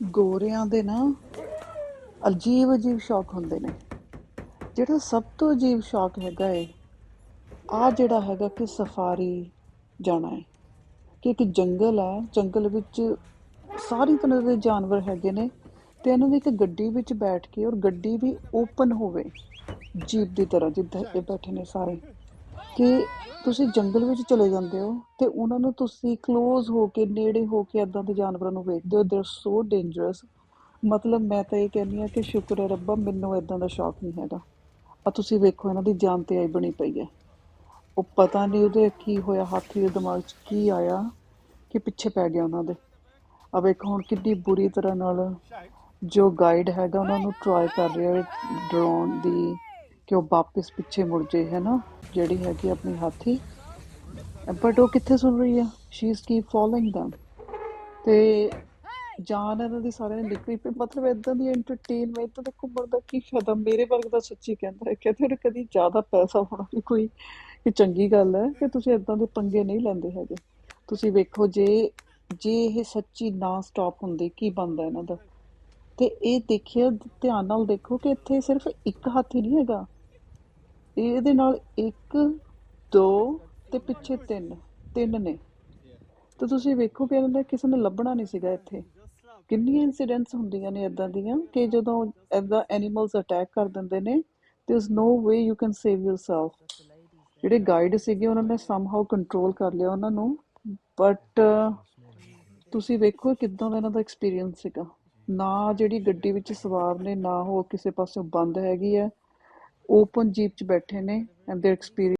ਗੋਰਿਆਂ ਦੇ ਨਾ ਅਜੀਬ ਅਜੀਬ ਸ਼ੌਕ ਹੁੰਦੇ ਨੇ। ਜਿਹੜਾ ਸਭ ਤੋਂ ਅਜੀਬ ਸ਼ੌਕ ਹੈਗਾ ਏ ਆ ਜਿਹੜਾ ਹੈਗਾ ਕਿ ਸਫਾਰੀ ਜਾਣਾ ਹੈ ਕਿ ਇੱਕ ਜੰਗਲ ਹੈ ਜੰਗਲ ਵਿੱਚ ਸਾਰੀ ਤਰ੍ਹਾਂ ਦੇ ਜਾਨਵਰ ਹੈਗੇ ਨੇ ਤੇ ਇਹਨਾਂ ਦੀ ਇੱਕ ਗੱਡੀ ਵਿੱਚ ਬੈਠ ਕੇ ਔਰ ਗੱਡੀ ਵੀ ਓਪਨ ਹੋਵੇ, ਜੀਪ ਦੀ ਤਰ੍ਹਾਂ ਜਿੱਦਾਂ ਇਹ ਬੈਠੇ ਨੇ ਸਾਰੇ। ਕਿ ਤੁਸੀਂ ਜੰਗਲ ਵਿੱਚ ਚਲੇ ਜਾਂਦੇ ਹੋ ਤੇ ਉਹਨਾਂ ਨੂੰ ਤੁਸੀਂ ক্লোਜ਼ ਹੋ ਕੇ, ਨੇੜੇ ਹੋ ਕੇ ਇਦਾਂ ਦੇ ਜਾਨਵਰਾਂ ਨੂੰ ਵੇਖਦੇ ਹੋ। ਦੇ ਆਰ ਸੋ ਡੇਂਜਰਸ ਮਤਲਬ ਮੈਂ ਤਾਂ ਇਹ ਕਹਿੰਦੀ ਆ ਕਿ ਸ਼ੁਕਰ ਹੈ ਰੱਬਾ, ਮੈਨੂੰ ਇਦਾਂ ਦਾ ਸ਼ੌਕ ਨਹੀਂ ਹੈਗਾ। ਆ ਤੁਸੀਂ ਵੇਖੋ, ਇਹਨਾਂ ਦੀ ਜਾਨ ਤੇ ਆਈ ਬਣੀ ਪਈ ਹੈ। ਉਹ ਪਤਾ ਨਹੀਂ ਉਹਦੇ ਕੀ ਹੋਇਆ, ਹਾਥੀ ਦੇ ਦਿਮਾਗ 'ਚ ਕੀ ਆਇਆ ਕਿ ਪਿੱਛੇ ਪੈ ਗਿਆ ਉਹਨਾਂ ਦੇ। ਆ ਵੇਖੋ ਹੁਣ ਕਿੰਨੀ ਬੁਰੀ ਤਰ੍ਹਾਂ ਨਾਲ ਜੋ ਗਾਈਡ ਹੈਗਾ, ਉਹਨਾਂ ਨੂੰ ਟਰਾਈ ਕਰ ਰਿਹਾ ਹੈ ਡਰਾਉਣ ਦੀ। ਕਿ ਉਹ ਵਾਪਸ ਪਿੱਛੇ ਮੁੜ ਜੇ, ਹੈ ਨਾ? ਜਿਹੜੀ ਹੈਗੀ ਆਪਣੀ ਹਾਥੀ। ਬਟ ਉਹ ਕਿੱਥੇ ਸੁਣ ਰਹੀ ਆ? She is keep following them ਤੇ ਜਾਨ ਇਹਨਾਂ ਦੀ ਸਾਰਿਆਂ ਨੇ ਨਿਕਲੀ ਪਈ। ਮਤਲਬ ਇਦਾਂ ਦੀ ਐਂਟਰਟੇਨਮੈਂਟ ਤਾਂ ਘੁੰਮਣ ਦਾ ਕੀ ਫਾਇਦਾ? ਮੇਰੇ ਵਰਗ ਦਾ ਸੱਚੀ ਕਹਿੰਦਾ ਹੈ ਕਹਿੰਦੇ ਨੇ ਕਦੀ ਜ਼ਿਆਦਾ ਪੈਸਾ ਹੋਣਾ ਵੀ ਕੋਈ ਕਿ ਚੰਗੀ ਗੱਲ ਹੈ ਕਿ ਤੁਸੀਂ ਇਦਾਂ ਦੇ ਪੰਗੇ ਨਹੀਂ ਲੈਂਦੇ ਹੈਗੇ। ਤੁਸੀਂ ਵੇਖੋ ਜੇ ਜੇ ਇਹ ਸੱਚੀ ਨਾ ਸਟਾਪ ਹੁੰਦੀ, ਕੀ ਬਣਦਾ ਇਹਨਾਂ ਦਾ? ਤੇ ਇਹ ਦੇਖਿਓ ਧਿਆਨ ਨਾਲ ਦੇਖੋ ਕਿ ਇੱਥੇ ਸਿਰਫ ਇੱਕ ਹਾਥੀ ਨਹੀਂ ਹੈਗਾ। ਇਹਦੇ ਨਾਲ ਇੱਕ, ਦੋ ਤੇ ਪਿੱਛੇ ਤਿੰਨ ਤਿੰਨ ਨੇ। ਤੇ ਤੁਸੀਂ ਵੇਖੋ ਕਿ ਇਹਨਾਂ ਦਾ ਕਿਸੇ ਨੇ ਲੱਭਣਾ ਨਹੀਂ ਸੀਗਾ ਇੱਥੇ। ਕਿੰਨੀਆਂ ਇਨਸੀਡੈਂਟਸ ਹੁੰਦੀਆਂ ਨੇ ਇਦਾਂ ਦੀਆਂ ਕਿ ਜਦੋਂ ਇਦਾਂ ਐਨੀਮਲਸ ਅਟੈਕ ਕਰ ਦਿੰਦੇ ਨੇ there is no way you can save yourself ਜਿਹੜੇ ਗਾਈਡ ਸੀਗੇ, ਉਹਨਾਂ ਨੇ ਸਮਹਾਉ ਕੰਟਰੋਲ ਕਰ ਲਿਆ ਉਹਨਾਂ ਨੂੰ। ਬਟ ਤੁਸੀਂ ਵੇਖੋ ਕਿਦਾਂ ਦਾ ਇਹਨਾਂ ਦਾ ਐਕਸਪੀਰੀਅੰਸ ਸੀਗਾ। ਨਾ ਜਿਹੜੀ ਗੱਡੀ ਵਿੱਚ ਸਵਾਰ ਨੇ, ਨਾ ਉਹ ਕਿਸੇ ਪਾਸੇ ਬੰਦ ਹੈਗੀ ਹੈ। open jeep 'ਚ ਬੈਠੇ ਨੇ and their experience